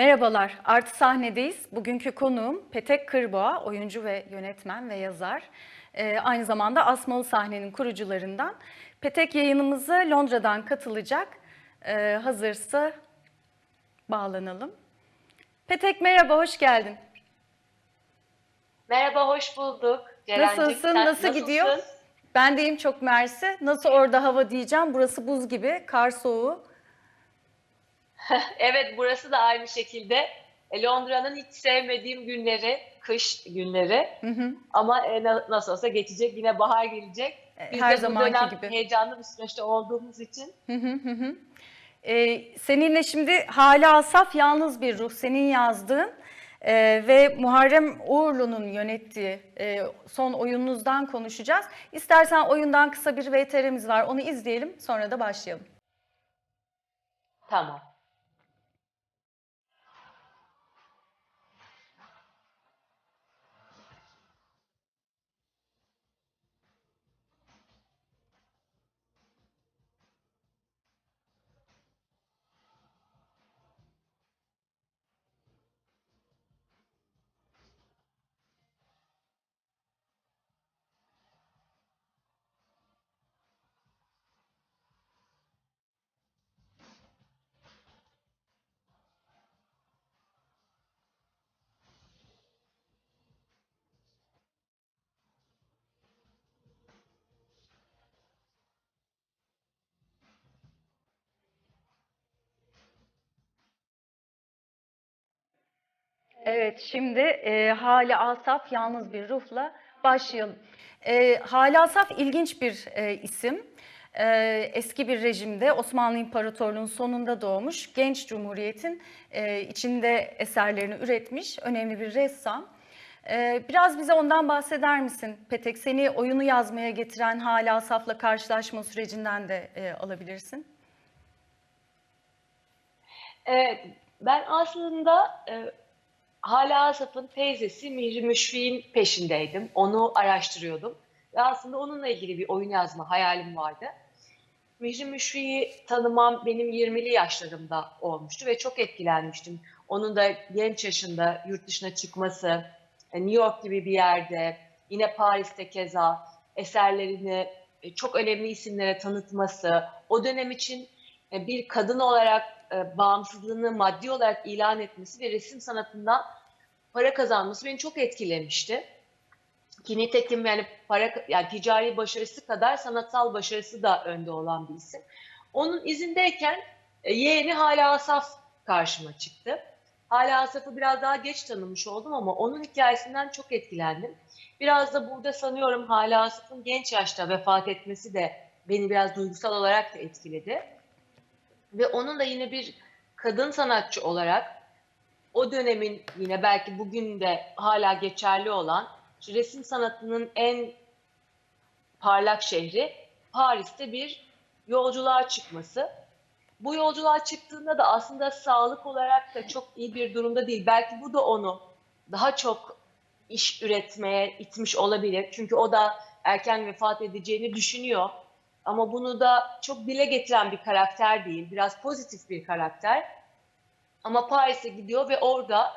Merhabalar, Artı Sahne'deyiz. Bugünkü konuğum Petek Kırboğa, oyuncu ve yönetmen ve yazar. Ee, aynı zamanda Asmalı Sahne'nin kurucularından. Petek yayınımıza Londra'dan katılacak. Ee, hazırsa bağlanalım. Petek merhaba, hoş geldin. Merhaba, hoş bulduk. Ceren'cim. Nasılsın, nasıl gidiyor? Ben deyim çok mersi. Nasıl orada hava diyeceğim, burası buz gibi, kar soğuğu. evet, burası da aynı şekilde. E, Londra'nın hiç sevmediğim günleri, kış günleri. Ama e, na- nasıl olsa geçecek, yine bahar gelecek. E, Biz her de bu zamanki dönem gibi. heyecanlı bir süreçte olduğumuz için Ee, seninle şimdi Hala Asaf Yalnız Bir Ruh senin yazdığın e, ve Muharrem Uğurlu'nun yönettiği e, son oyununuzdan konuşacağız. İstersen oyundan kısa bir VTR'miz var onu izleyelim sonra da başlayalım. tamam. Evet, şimdi e, Hali Asaf Yalnız Bir Ruh'la başlayalım. E, Hali Asaf ilginç bir e, isim. E, eski bir rejimde Osmanlı İmparatorluğu'nun sonunda doğmuş, genç cumhuriyetin e, içinde eserlerini üretmiş önemli bir ressam. E, biraz bize ondan bahseder misin Petek? Seni oyunu yazmaya getiren Hali Asaf'la karşılaşma sürecinden de e, alabilirsin. Evet, ben aslında e, Hala Asaf'ın teyzesi Mihri Müşfi'nin peşindeydim. Onu araştırıyordum. Ve aslında onunla ilgili bir oyun yazma hayalim vardı. Mihri Müşfi'yi tanımam benim 20'li yaşlarımda olmuştu ve çok etkilenmiştim. Onun da genç yaşında yurt dışına çıkması, e, New York gibi bir yerde, yine Paris'te keza eserlerini e, çok önemli isimlere tanıtması, o dönem için e, bir kadın olarak e, bağımsızlığını maddi olarak ilan etmesi ve resim sanatından para kazanması beni çok etkilemişti. Ki nitekim yani para yani ticari başarısı kadar sanatsal başarısı da önde olan bir isim. Onun izindeyken e, yeğeni Hala Asaf karşıma çıktı. Hala Asaf'ı biraz daha geç tanımış oldum ama onun hikayesinden çok etkilendim. Biraz da burada sanıyorum Hala Asaf'ın genç yaşta vefat etmesi de beni biraz duygusal olarak da etkiledi. Ve onun da yine bir kadın sanatçı olarak o dönemin yine belki bugün de hala geçerli olan resim sanatının en parlak şehri Paris'te bir yolculuğa çıkması. Bu yolculuğa çıktığında da aslında sağlık olarak da çok iyi bir durumda değil. Belki bu da onu daha çok iş üretmeye itmiş olabilir. Çünkü o da erken vefat edeceğini düşünüyor. Ama bunu da çok dile getiren bir karakter değil. Biraz pozitif bir karakter. Ama Paris'e gidiyor ve orada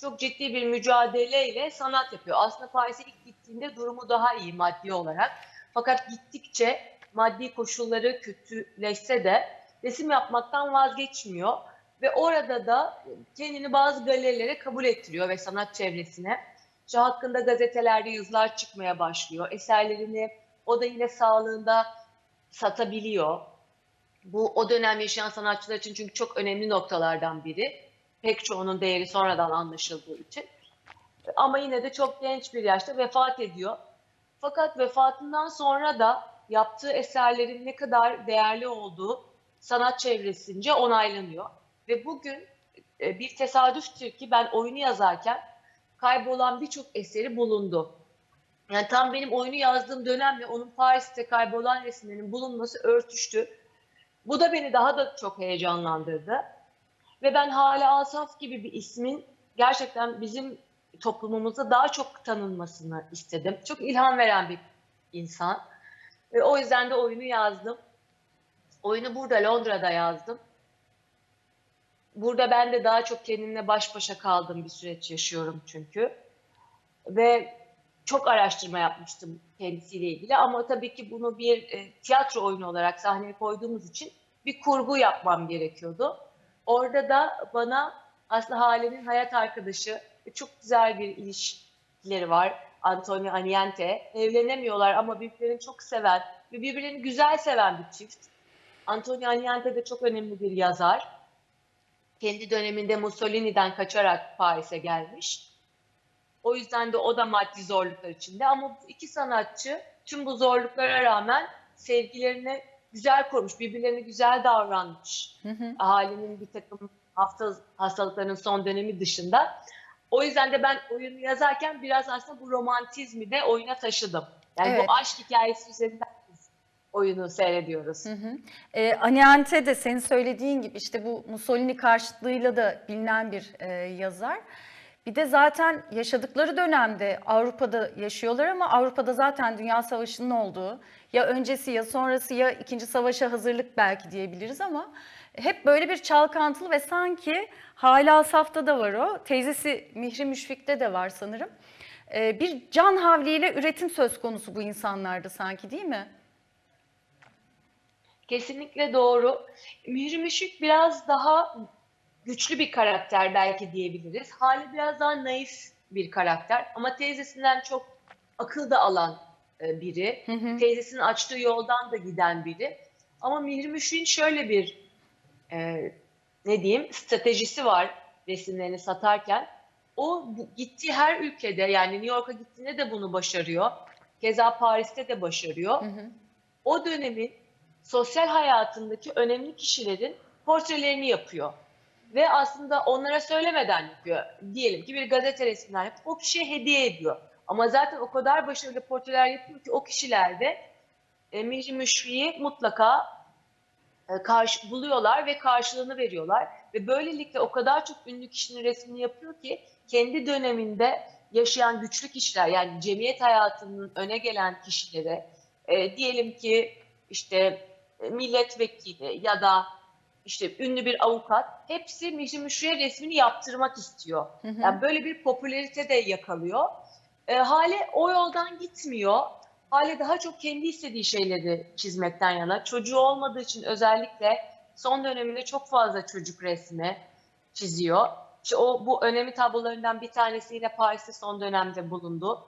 çok ciddi bir mücadeleyle sanat yapıyor. Aslında Paris'e ilk gittiğinde durumu daha iyi maddi olarak. Fakat gittikçe maddi koşulları kötüleşse de resim yapmaktan vazgeçmiyor. Ve orada da kendini bazı galerilere kabul ettiriyor ve sanat çevresine. İşte hakkında gazetelerde yazılar çıkmaya başlıyor. Eserlerini o da yine sağlığında satabiliyor. Bu o dönem yaşayan sanatçılar için çünkü çok önemli noktalardan biri. Pek çoğunun değeri sonradan anlaşıldığı için. Ama yine de çok genç bir yaşta vefat ediyor. Fakat vefatından sonra da yaptığı eserlerin ne kadar değerli olduğu sanat çevresince onaylanıyor. Ve bugün e, bir tesadüftür ki ben oyunu yazarken kaybolan birçok eseri bulundu. Yani tam benim oyunu yazdığım dönemle onun Paris'te kaybolan resimlerinin bulunması örtüştü. Bu da beni daha da çok heyecanlandırdı. Ve ben Hala Asaf gibi bir ismin gerçekten bizim toplumumuzda daha çok tanınmasını istedim. Çok ilham veren bir insan. Ve o yüzden de oyunu yazdım. Oyunu burada Londra'da yazdım. burada ben de daha çok kendimle baş başa kaldığım bir süreç yaşıyorum çünkü. Ve çok araştırma yapmıştım kendisiyle ilgili ama tabii ki bunu bir e, tiyatro oyunu olarak sahneye koyduğumuz için bir kurgu yapmam gerekiyordu. Orada da bana aslında Hale'nin hayat arkadaşı ve çok güzel bir ilişkileri var. Antonio Aniente. Evlenemiyorlar ama birbirlerini çok seven ve birbirlerini güzel seven bir çift. Antonio Aniente de çok önemli bir yazar. Kendi döneminde Mussolini'den kaçarak Paris'e gelmiş. O yüzden de o da maddi zorluklar içinde. Ama bu iki sanatçı tüm bu zorluklara rağmen sevgilerini güzel korumuş, birbirlerine güzel davranmış. Hı hı. Ahalinin bir takım hafta hastalıklarının son dönemi dışında. O yüzden de ben oyunu yazarken biraz aslında bu romantizmi de oyuna taşıdım. Yani Evet. bu aşk hikayesi üzerinden oyunu seyrediyoruz. Hı hı. Ee, Aniante de senin söylediğin gibi işte bu Mussolini karşıtlığıyla da bilinen bir e, yazar. Bir de zaten yaşadıkları dönemde Avrupa'da yaşıyorlar ama Avrupa'da zaten Dünya Savaşı'nın olduğu ya öncesi ya sonrası ya ikinci savaşa hazırlık belki diyebiliriz ama hep böyle bir çalkantılı ve sanki hala safta da var o. Teyzesi Mihri Müşfik'te de var sanırım. Ee, bir can havliyle üretim söz konusu bu insanlarda sanki değil mi? Kesinlikle doğru. Mihri Müşfik biraz daha güçlü bir karakter belki diyebiliriz. Hali biraz daha naif bir karakter ama teyzesinden çok akıl da alan e, biri. Hı hı. Teyzesinin açtığı yoldan da giden biri. Ama Mihri Müşfik'in şöyle bir e, ne diyeyim stratejisi var resimlerini satarken. O gittiği her ülkede yani New York'a gittiğinde de bunu başarıyor. Keza Paris'te de başarıyor Hı hı. o dönemin sosyal hayatındaki önemli kişilerin portrelerini yapıyor. Ve aslında onlara söylemeden yapıyor. Diyelim ki bir gazete resminden yapıp o kişiye hediye ediyor. Ama zaten o kadar başarılı portreler yapıyor ki o kişiler de e, Mihri Müşfi'yi mutlaka e, karşı, buluyorlar ve karşılığını veriyorlar. Ve böylelikle o kadar çok ünlü kişinin resmini yapıyor ki kendi döneminde yaşayan güçlü kişiler yani cemiyet hayatının öne gelen kişilere e, diyelim ki işte e, milletvekili ya da işte ünlü bir avukat hepsi Mihri Müşfi'ye resmini yaptırmak istiyor. Hı hı. Yani böyle bir popülerite de yakalıyor. E, Hale o yoldan gitmiyor. Hale daha çok kendi istediği şeyleri çizmekten yana. Çocuğu olmadığı için özellikle son döneminde çok fazla çocuk resmi çiziyor. İşte o bu önemli tablolarından bir tanesi yine Paris'te son dönemde bulundu.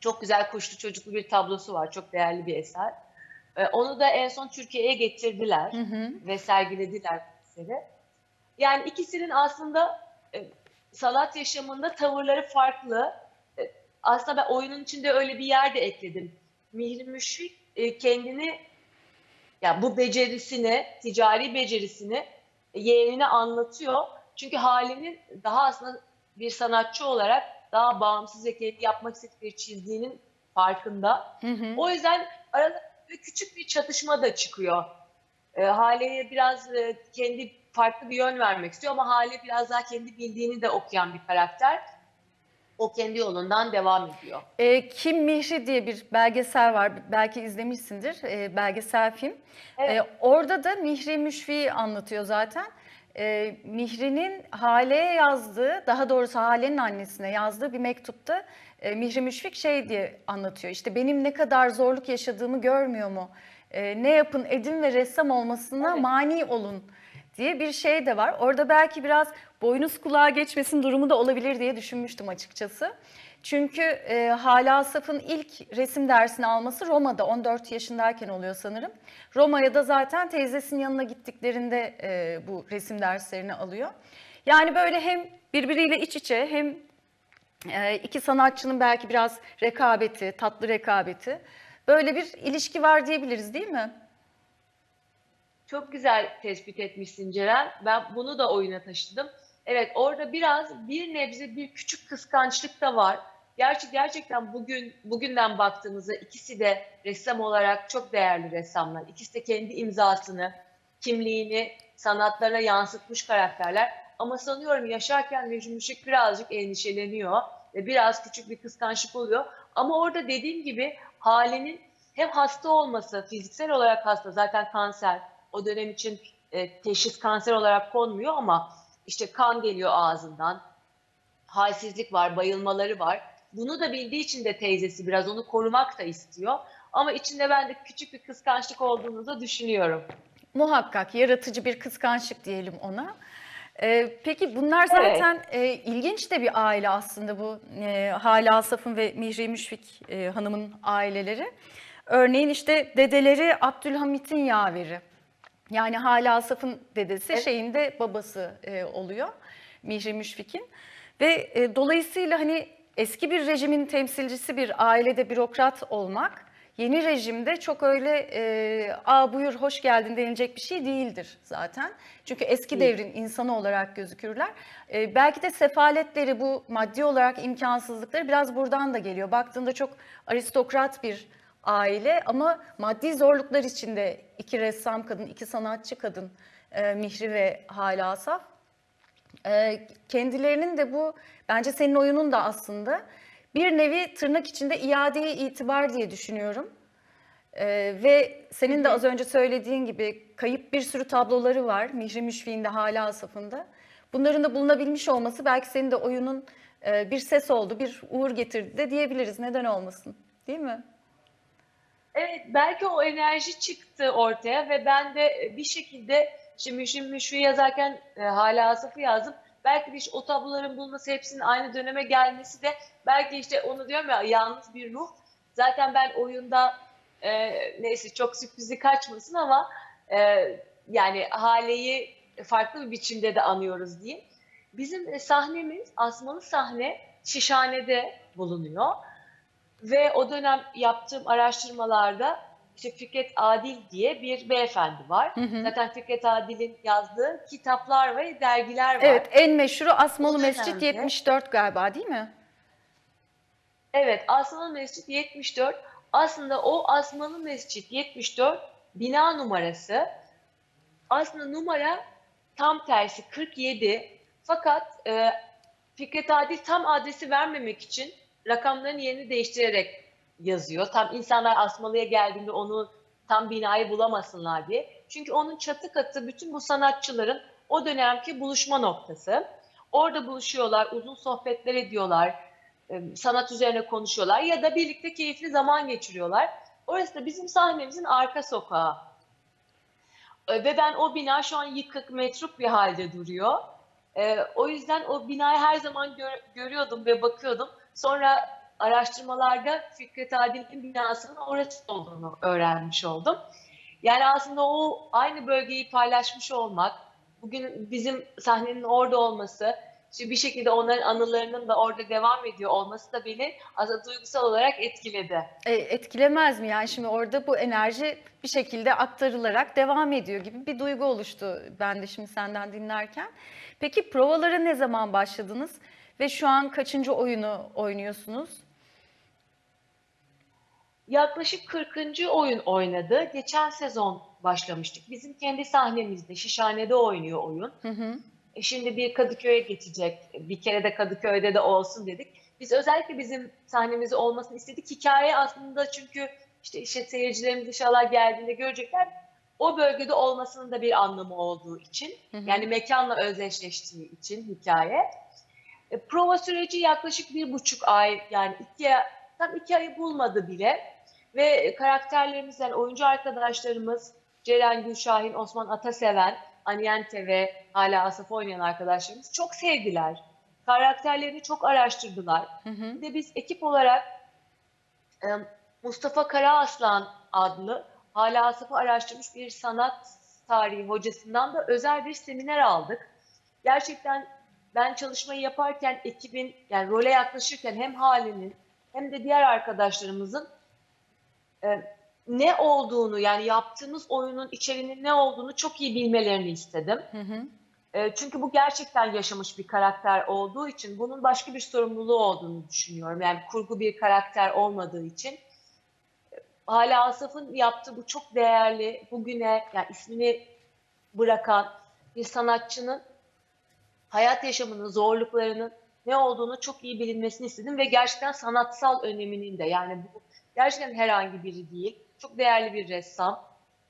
Çok güzel kuşlu çocuklu bir tablosu var. Çok değerli bir eser. E, onu da en son Türkiye'ye getirdiler Hı hı. ve sergilediler eseri. Yani ikisinin aslında e, sanat yaşamında tavırları farklı. E, aslında ben oyunun içinde öyle bir yer de ekledim. Mihri Müşfik e, kendini ya bu becerisini, ticari becerisini e, yeğenine anlatıyor. Çünkü halinin daha aslında bir sanatçı olarak daha bağımsız ve kendi yapmak istedikleri çizdiğinin farkında. Hı hı. O yüzden arada bir küçük bir çatışma da çıkıyor. E, Hale'ye biraz e, kendi farklı bir yön vermek istiyor ama Hale biraz daha kendi bildiğini de okuyan bir karakter. O kendi yolundan devam ediyor. E, Kim Mihri diye bir belgesel var. Belki izlemişsindir. E, belgesel film. Evet. E, orada da Mihri Müşfi'yi anlatıyor zaten. E, Mihri'nin Hale'ye yazdığı, daha doğrusu Hale'nin annesine yazdığı bir mektupta e, Mihri Müşfik şey diye anlatıyor. İşte benim ne kadar zorluk yaşadığımı görmüyor mu? E, ne yapın edin ve ressam olmasına Evet. mani olun diye bir şey de var. Orada belki biraz boynuz kulağa geçmesin durumu da olabilir diye düşünmüştüm açıkçası. Çünkü e, Hala Asaf'ın ilk resim dersini alması Roma'da 14 yaşındayken oluyor sanırım. Roma'ya da zaten teyzesinin yanına gittiklerinde e, bu resim derslerini alıyor. Yani böyle hem birbiriyle iç içe hem e, iki sanatçının belki biraz rekabeti, tatlı rekabeti. Böyle bir ilişki var diyebiliriz değil mi? Çok güzel tespit etmişsin Ceren. Ben bunu da oyuna taşıdım. Evet orada biraz bir nebze bir küçük kıskançlık da var. Gerçi gerçekten bugün bugünden baktığımızda ikisi de ressam olarak çok değerli ressamlar. İkisi de kendi imzasını, kimliğini sanatlarına yansıtmış karakterler. Ama sanıyorum yaşarken Mecnun Müşfik birazcık endişeleniyor ve biraz küçük bir kıskançlık oluyor. Ama orada dediğim gibi Hale'nin hem hasta olması, fiziksel olarak hasta zaten kanser, o dönem için e, teşhis kanser olarak konmuyor ama işte kan geliyor ağzından, halsizlik var, bayılmaları var. Bunu da bildiği için de teyzesi biraz onu korumak da istiyor. Ama içinde ben de küçük bir kıskançlık olduğunu da düşünüyorum. Muhakkak yaratıcı bir kıskançlık diyelim ona. Ee, peki bunlar Evet. zaten e, ilginç de bir aile aslında bu e, Hale Asaf'ın ve Mihri Müşfik e, Hanım'ın aileleri. Örneğin işte dedeleri Abdülhamit'in yaveri. Yani Hale Asaf'ın dedesi Evet. şeyin de babası e, oluyor Mihri Müşfik'in. Ve e, dolayısıyla hani eski bir rejimin temsilcisi bir ailede bürokrat olmak yeni rejimde çok öyle e, aa buyur hoş geldin denilecek bir şey değildir zaten. Çünkü eski devrin insanı olarak gözükürler. E, belki de sefaletleri bu maddi olarak imkansızlıkları biraz buradan da geliyor. Baktığında çok aristokrat bir aile ama maddi zorluklar içinde iki ressam kadın, iki sanatçı kadın e, Mihri ve Hale Asaf. E, kendilerinin de bu bence senin oyunun da aslında bir nevi tırnak içinde iadeye itibar diye düşünüyorum. E, ve senin de az önce söylediğin gibi kayıp bir sürü tabloları var Mihri Müşfik'in de Hale Asaf'ın da. Bunların da bulunabilmiş olması belki senin de oyunun e, bir ses oldu, bir uğur getirdi de diyebiliriz. Neden olmasın? Değil mi? Evet, belki o enerji çıktı ortaya ve ben de bir şekilde şimdi Müşrim Müşri'yi yazarken e, hala Asaf'ı yazdım. Belki de işte o tabloların bulması hepsinin aynı döneme gelmesi de belki işte onu diyorum ya yalnız bir ruh. Zaten ben oyunda e, neyse çok sürprizi kaçmasın ama e, yani Hale'yi farklı bir biçimde de anıyoruz diyeyim. Bizim e, sahnemiz asmalı sahne Şişhane'de bulunuyor. Ve o dönem yaptığım araştırmalarda işte Fikret Adil diye bir beyefendi var. Hı hı. Zaten Fikret Adil'in yazdığı kitaplar ve dergiler var. Evet, en meşhuru Asmalı Mescit dönemde- 74 galiba değil mi? Evet, Asmalı Mescit 74. Aslında o Asmalı Mescit 74 bina numarası. Aslında numara tam tersi 47. Fakat e, Fikret Adil tam adresi vermemek için rakamların yerini değiştirerek yazıyor. Tam insanlar Asmalı'ya geldiğinde onu tam binayı bulamasınlar diye. Çünkü onun çatı katı bütün bu sanatçıların o dönemki buluşma noktası. Orada buluşuyorlar, uzun sohbetler ediyorlar e, sanat üzerine konuşuyorlar ya da birlikte keyifli zaman geçiriyorlar. Orası da bizim sahnemizin arka sokağı. E, Ve ben o bina şu an yıkık, metruk bir halde duruyor. E, o yüzden o binayı her zaman gör- görüyordum ve bakıyordum. Sonra araştırmalarda Fikret Adil'in binasının orası olduğunu öğrenmiş oldum. Yani aslında o aynı bölgeyi paylaşmış olmak, bugün bizim sahnenin orada olması, işte bir şekilde onların anılarının da orada devam ediyor olması da beni aslında duygusal olarak etkiledi. E, etkilemez mi? Yani şimdi orada bu enerji bir şekilde aktarılarak devam ediyor gibi bir duygu oluştu ben de şimdi senden dinlerken. Peki provalara ne zaman başladınız ve şu an kaçıncı oyunu oynuyorsunuz? Yaklaşık 40. oyun oynadı. Geçen sezon başlamıştık. Bizim kendi sahnemizde, Şişhane'de oynuyor oyun. Hı hı. E Şimdi bir Kadıköy'e geçecek. Bir kere de Kadıköy'de de olsun dedik. Biz özellikle bizim sahnemizi olmasını istedik. Hikaye aslında çünkü işte, işte seyircilerimiz inşallah geldiğinde görecekler. O bölgede olmasının da bir anlamı olduğu için. Hı hı. Yani mekanla özdeşleştiği için hikaye. E, prova süreci yaklaşık bir buçuk ay yani iki, tam iki ayı bulmadı bile. Ve karakterlerimizden oyuncu arkadaşlarımız Ceren Gülşahin, Osman Ataseven, Anyente ve hala Asaf oynayan arkadaşlarımız çok sevdiler. Karakterlerini çok araştırdılar. Hı hı. Bir de biz ekip olarak e, Mustafa Karaaslan adlı hala Asaf'ı araştırmış bir sanat tarihi hocasından da özel bir seminer aldık. Gerçekten ben çalışmayı yaparken ekibin yani role yaklaşırken hem Hale'nin hem de diğer arkadaşlarımızın e, ne olduğunu yani yaptığımız oyunun içeriğinin ne olduğunu çok iyi bilmelerini istedim. Hı hı. E, çünkü bu gerçekten yaşamış bir karakter olduğu için bunun başka bir sorumluluğu olduğunu düşünüyorum. Yani kurgu bir karakter olmadığı için. E, Hala Asaf'ın yaptığı bu çok değerli, bugüne yani ismini bırakan bir sanatçının hayat yaşamının zorluklarının ne olduğunu çok iyi bilinmesini istedim ve gerçekten sanatsal öneminin de yani bu gerçekten herhangi biri değil. Çok değerli bir ressam.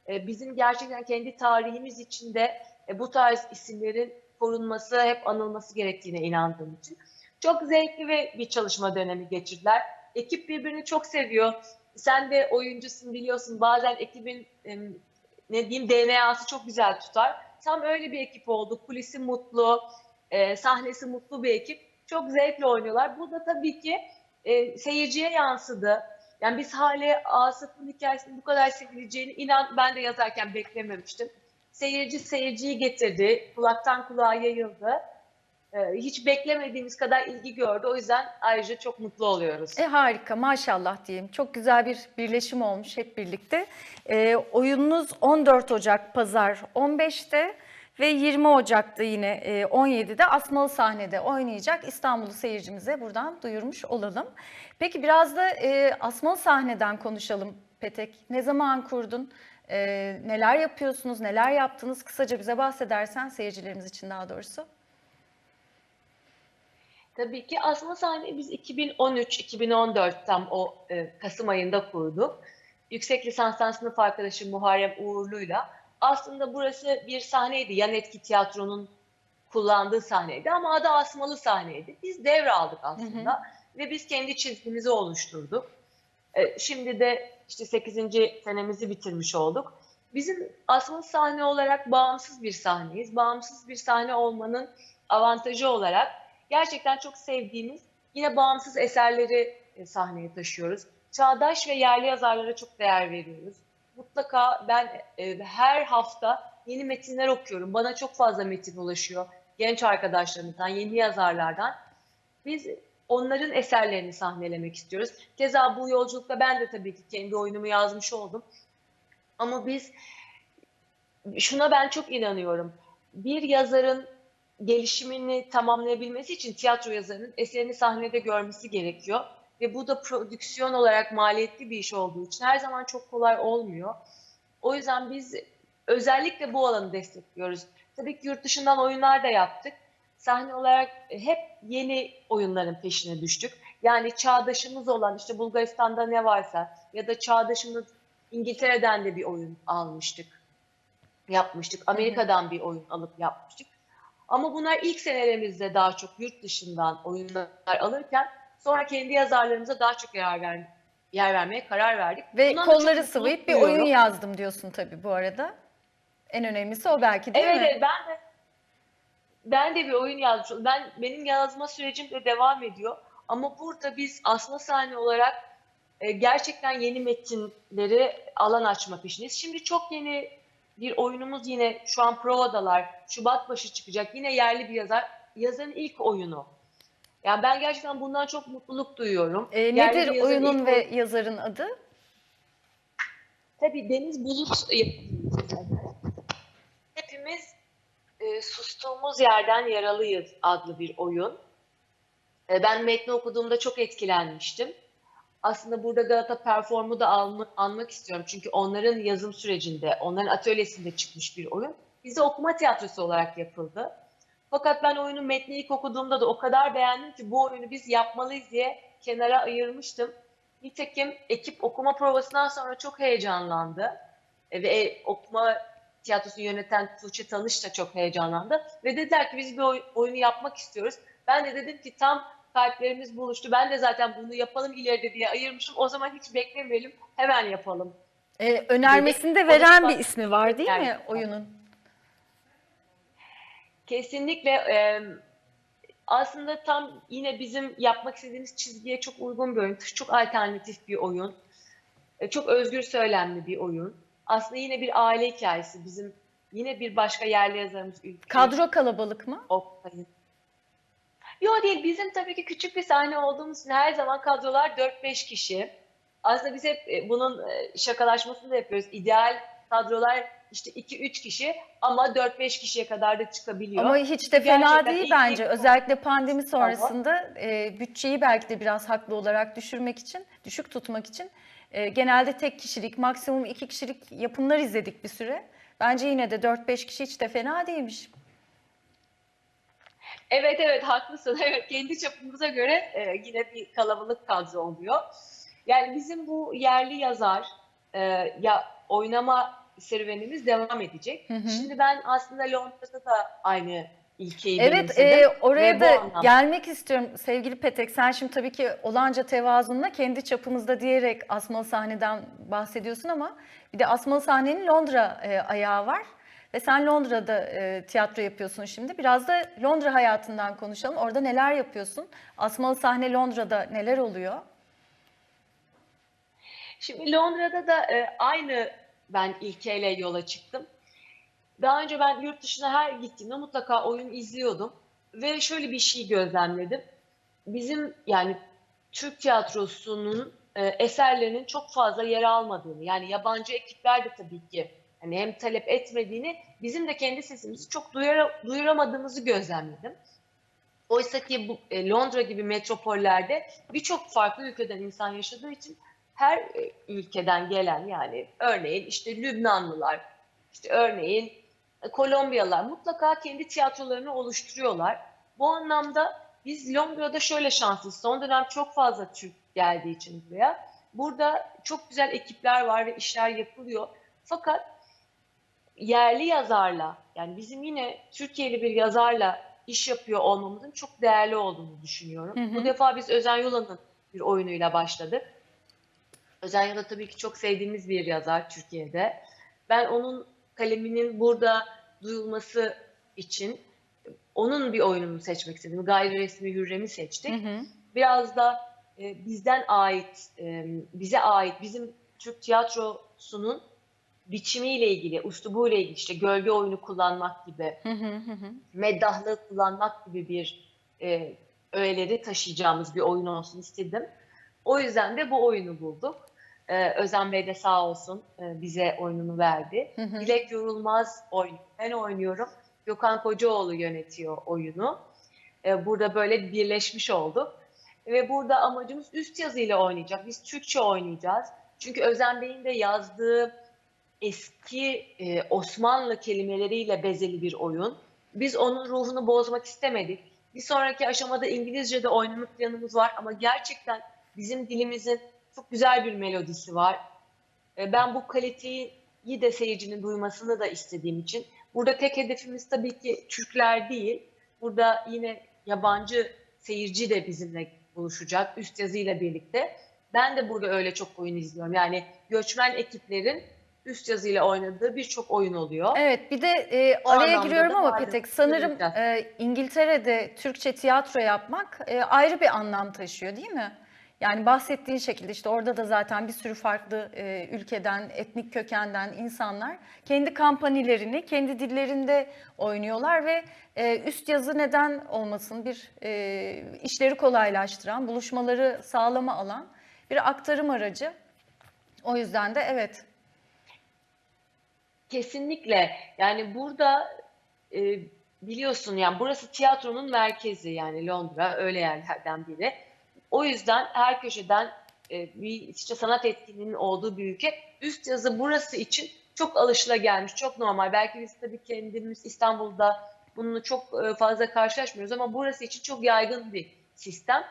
E, bizim gerçekten kendi tarihimiz içinde e, bu tarz isimlerin korunması, hep anılması gerektiğine inandığım için. Çok zevkli ve bir çalışma dönemi geçirdiler. Ekip birbirini çok seviyor. Sen de oyuncusun biliyorsun bazen ekibin ne diyeyim DNA'sı çok güzel tutar. Tam öyle bir ekip oldu. Kulisi mutlu, e, sahnesi mutlu bir ekip. Çok zevkle oynuyorlar. Bu da tabii ki e, seyirciye yansıdı. Yani biz Hale Asaf'ın hikayesinin bu kadar sevileceğini inan ben de yazarken beklememiştim. Seyirci seyirciyi getirdi. Kulaktan kulağa yayıldı. E, hiç beklemediğimiz kadar ilgi gördü. O yüzden ayrıca çok mutlu oluyoruz. E harika maşallah diyeyim. Çok güzel bir birleşim olmuş hep birlikte. E, oyununuz 14 Ocak Pazar 15'te ve 20 Ocak'ta yine e, 17'de Asmalı sahnede oynayacak İstanbul'u seyircimize buradan duyurmuş olalım. Peki biraz da e, Asmalı sahneden konuşalım Petek. Ne zaman kurdun? E, neler yapıyorsunuz? Neler yaptınız? Kısaca bize bahsedersen seyircilerimiz için daha doğrusu. Tabii ki aslında sahneyi biz 2013-2014 tam o e, Kasım ayında kurduk. Yüksek lisanstan sınıf arkadaşım Muharrem Uğurlu'yla. Aslında burası bir sahneydi. Yan etki tiyatronun kullandığı sahneydi ama adı asmalı sahneydi. Biz devraldık aslında ve biz kendi çizgimizi oluşturduk. E, şimdi de işte 8. senemizi bitirmiş olduk. Bizim asmalı sahne olarak bağımsız bir sahneyiz. Bağımsız bir sahne olmanın avantajı olarak gerçekten çok sevdiğimiz yine bağımsız eserleri e, sahneye taşıyoruz. Çağdaş ve yerli yazarlara çok değer veriyoruz. Mutlaka ben e, her hafta yeni metinler okuyorum. Bana çok fazla metin ulaşıyor. Genç arkadaşlarımızdan, yeni yazarlardan. Biz onların eserlerini sahnelemek istiyoruz. Keza bu yolculukta ben de tabii ki kendi oyunumu yazmış oldum. Ama biz şuna ben çok inanıyorum. Bir yazarın gelişimini tamamlayabilmesi için tiyatro yazarının eserini sahnede görmesi gerekiyor. Ve bu da prodüksiyon olarak maliyetli bir iş olduğu için her zaman çok kolay olmuyor. O yüzden biz özellikle bu alanı destekliyoruz. Tabii ki yurt dışından oyunlar da yaptık. Sahne olarak hep yeni oyunların peşine düştük. Yani çağdaşımız olan işte Bulgaristan'da ne varsa ya da çağdaşımız İngiltere'den de bir oyun almıştık, yapmıştık. Amerika'dan bir oyun alıp yapmıştık. Ama bunlar ilk senelerimizde daha çok yurt dışından oyunlar alırken sonra kendi yazarlarımıza daha çok yer, ver, yer vermeye karar verdik. Ve Bundan kolları sıvayıp bir oyun yazdım diyorsun tabii bu arada. En önemlisi o belki değil Evet, mi? evet ben de ben de bir oyun yazmış. Ben benim yazma sürecim de devam ediyor. Ama burada biz aslında sahne olarak e, gerçekten yeni metinleri alan açma peşindeyiz. Şimdi çok yeni bir oyunumuz yine şu an provadalar. Şubat başı çıkacak. Yine yerli bir yazar. Yazarın ilk oyunu. Yani ben gerçekten bundan çok mutluluk duyuyorum. E, Yerli nedir yazarın oyunun ilk ve yazarın adı? Tabii Deniz Bulut hepimiz e, sustuğumuz yerden yaralıyız adlı bir oyun. E, ben metni okuduğumda çok etkilenmiştim. Aslında burada Galata Perform'u da alma- anmak istiyorum. Çünkü onların yazım sürecinde, onların atölyesinde çıkmış bir oyun. Bize okuma tiyatrosu olarak yapıldı. Fakat ben oyunun metni ilk okuduğumda da o kadar beğendim ki bu oyunu biz yapmalıyız diye kenara ayırmıştım. Nitekim ekip okuma provasından sonra çok heyecanlandı. E, ve e, okuma tiyatrosunu yöneten Tuğçe Tanış da çok heyecanlandı. Ve dediler ki biz bir oy- oyunu yapmak istiyoruz. Ben de dedim ki tam kalplerimiz buluştu. Ben de zaten bunu yapalım ileride diye ayırmışım. O zaman hiç beklemeyelim. Hemen yapalım. E, önermesinde Bebek veren bir ismi var değil mi oyunun? Kesinlikle e, aslında tam yine bizim yapmak istediğimiz çizgiye çok uygun bir oyun. Çok alternatif bir oyun. E, çok özgür söylemli bir oyun. Aslında yine bir aile hikayesi. Bizim yine bir başka yerli yazarımız Ülkü Kadro kalabalık mı? Oktay'ın. Yok değil. Bizim tabii ki küçük bir sahne olduğumuz için her zaman kadrolar 4-5 kişi. Aslında biz hep e, bunun e, şakalaşmasını da yapıyoruz. İdeal kadrolar işte 2-3 kişi ama 4-5 kişiye kadar da çıkabiliyor. Ama hiç de fena Gerçekten değil bence. bir- Özellikle pandemi sonrasında e, bütçeyi belki de biraz haklı olarak düşürmek için, düşük tutmak için e, genelde tek kişilik, maksimum iki kişilik yapımlar izledik bir süre. Bence yine de 4-5 kişi hiç de fena değilmiş. Evet evet haklısın. Evet kendi çapımıza göre e, yine bir kalabalık kadro oluyor. Yani bizim bu yerli yazar e, ya oynama serüvenimiz devam edecek. Hı hı. Şimdi ben aslında Londra'da da aynı ilkeyi Evet, e, oraya da anlamda- gelmek istiyorum sevgili Petek. Sen şimdi tabii ki olanca tevazunla kendi çapımızda diyerek asmalı sahneden bahsediyorsun ama bir de asmalı sahnenin Londra e, ayağı var. Ve sen Londra'da e, tiyatro yapıyorsun şimdi. Biraz da Londra hayatından konuşalım. Orada neler yapıyorsun? Asmalı sahne Londra'da neler oluyor? Şimdi Londra'da da e, aynı ben ilkeyle yola çıktım. Daha önce ben yurt dışına her gittiğimde mutlaka oyun izliyordum ve şöyle bir şey gözlemledim. Bizim yani Türk tiyatrosunun e, eserlerinin çok fazla yer almadığını, yani yabancı ekipler de tabii ki hani hem talep etmediğini, bizim de kendi sesimizi çok duyara, duyuramadığımızı gözlemledim. Oysa ki bu e, Londra gibi metropollerde birçok farklı ülkeden insan yaşadığı için her e, ülkeden gelen yani örneğin işte Lübnanlılar, işte örneğin e, Kolombiyalılar mutlaka kendi tiyatrolarını oluşturuyorlar. Bu anlamda biz Londra'da şöyle şanslıyız. Son dönem çok fazla Türk geldiği için buraya. Burada çok güzel ekipler var ve işler yapılıyor. Fakat yerli yazarla yani bizim yine Türkiye'li bir yazarla iş yapıyor olmamızın çok değerli olduğunu düşünüyorum. Hı hı. Bu defa biz Özen Yula'nın bir oyunuyla başladık. Özen Yula tabii ki çok sevdiğimiz bir yazar Türkiye'de. Ben onun kaleminin burada duyulması için onun bir oyununu seçmek istedim. Gayri resmi Hürrem'i seçtik. Hı hı. Biraz da e, bizden ait, e, bize ait, bizim Türk tiyatrosunun biçimiyle ilgili, üslubuyla ilgili işte gölge oyunu kullanmak gibi, hı hı hı. meddahlığı kullanmak gibi bir e, öğeleri taşıyacağımız bir oyun olsun istedim. O yüzden de bu oyunu bulduk. E, Özen Bey de sağ olsun e, bize oyununu verdi. Hı hı. Dilek Yorulmaz oyun. Ben oynuyorum. Gökhan Kocaoğlu yönetiyor oyunu. E, burada böyle birleşmiş olduk. Ve burada amacımız üst yazıyla oynayacak. Biz Türkçe oynayacağız. Çünkü Özen Bey'in de yazdığı eski e, Osmanlı kelimeleriyle bezeli bir oyun. Biz onun ruhunu bozmak istemedik. Bir sonraki aşamada İngilizce'de oynama planımız var ama gerçekten bizim dilimizin çok güzel bir melodisi var. E, ben bu kaliteyi de seyircinin duymasını da istediğim için burada tek hedefimiz tabii ki Türkler değil. Burada yine yabancı seyirci de bizimle buluşacak üst yazıyla birlikte. Ben de burada öyle çok oyun izliyorum. Yani göçmen ekiplerin üst yazıyla oynadığı birçok oyun oluyor. Evet bir de e, araya giriyorum ama. Petek sanırım e, İngiltere'de Türkçe tiyatro yapmak e, ayrı bir anlam taşıyor değil mi? Yani bahsettiğin şekilde işte orada da zaten bir sürü farklı e, ülkeden, etnik kökenden insanlar kendi kampanilerini kendi dillerinde oynuyorlar ve e, üst yazı neden olmasın bir e, işleri kolaylaştıran, buluşmaları sağlama alan bir aktarım aracı. O yüzden de evet. Kesinlikle. Yani burada e, biliyorsun yani burası tiyatronun merkezi yani Londra öyle yerlerden biri. O yüzden her köşeden e, bir işte sanat etkinliğinin olduğu bir ülke. Üst yazı burası için çok alışılagelmiş, çok normal. Belki biz tabii kendimiz İstanbul'da bununla çok e, fazla karşılaşmıyoruz ama burası için çok yaygın bir sistem.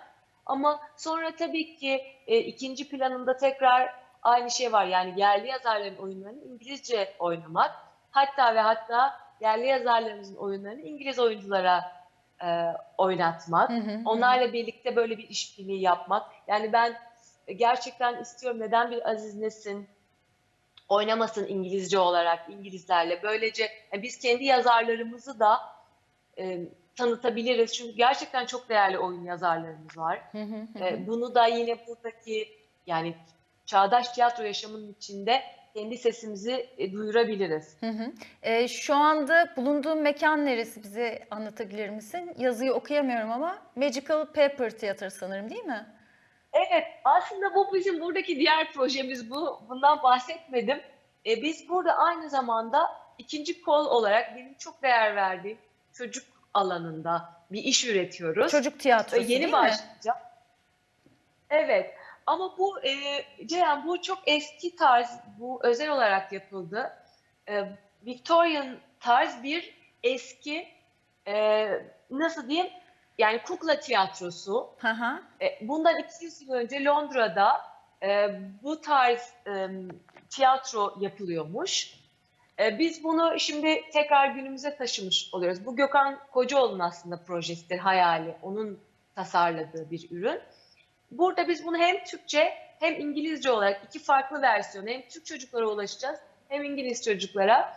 Ama sonra tabii ki e, ikinci planında tekrar aynı şey var. Yani yerli yazarların oyunlarını İngilizce oynamak. Hatta ve hatta yerli yazarlarımızın oyunlarını İngiliz oyunculara e, oynatmak. Hı hı hı. Onlarla birlikte böyle bir işbirliği yapmak. Yani ben gerçekten istiyorum neden bir Aziz Nesin oynamasın İngilizce olarak İngilizlerle. Böylece yani biz kendi yazarlarımızı da e, tanıtabiliriz. Çünkü gerçekten çok değerli oyun yazarlarımız var. Hı hı hı hı. E, bunu da yine buradaki yani çağdaş tiyatro yaşamının içinde kendi sesimizi e, duyurabiliriz. Hı hı. Ee, şu anda bulunduğun mekan neresi bize anlatabilir misin? Yazıyı okuyamıyorum ama Magical Paper Theater sanırım değil mi? Evet, aslında bu bizim buradaki diğer projemiz bu. Bundan bahsetmedim. E, biz burada aynı zamanda ikinci kol olarak benim çok değer verdiğim çocuk alanında bir iş üretiyoruz. Çocuk tiyatrosu yeni değil mi? başlayacak. Evet. Ama bu e, Ceyhan bu çok eski tarz, bu özel olarak yapıldı. E, Victorian tarz bir eski e, nasıl diyeyim? Yani kukla tiyatrosu. Hı hı. E, Bundan 200 yıl önce Londra'da e, bu tarz e, tiyatro yapılıyormuş. E, Biz bunu şimdi tekrar günümüze taşımış oluyoruz. Bu Gökhan Kocaoğlu'nun aslında projesidir, hayali. Onun tasarladığı bir ürün. Burada biz bunu hem Türkçe hem İngilizce olarak iki farklı versiyonu hem Türk çocuklara ulaşacağız hem İngiliz çocuklara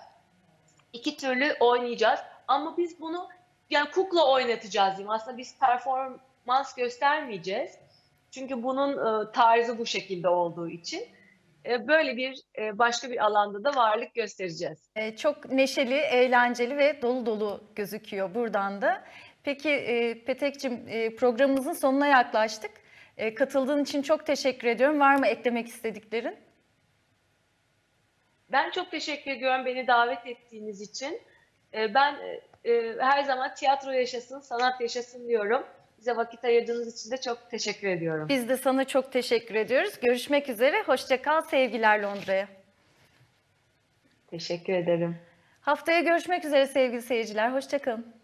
iki türlü oynayacağız. Ama biz bunu yani kukla oynatacağız diyeyim. Aslında biz performans göstermeyeceğiz. Çünkü bunun e, tarzı bu şekilde olduğu için. E, böyle bir e, başka bir alanda da varlık göstereceğiz. Ee, Çok neşeli, eğlenceli ve dolu dolu gözüküyor buradan da. Peki e, Petek'cim e, programımızın sonuna yaklaştık. E, Katıldığın için çok teşekkür ediyorum. Var mı eklemek istediklerin? Ben çok teşekkür ediyorum beni davet ettiğiniz için. E, Ben e, her zaman tiyatro yaşasın, sanat yaşasın diyorum. Bize vakit ayırdığınız için de çok teşekkür ediyorum. Biz de sana çok teşekkür ediyoruz. Görüşmek üzere. Hoşça kal. Sevgiler Londra'ya. Teşekkür ederim. Haftaya görüşmek üzere sevgili seyirciler. Hoşça kalın.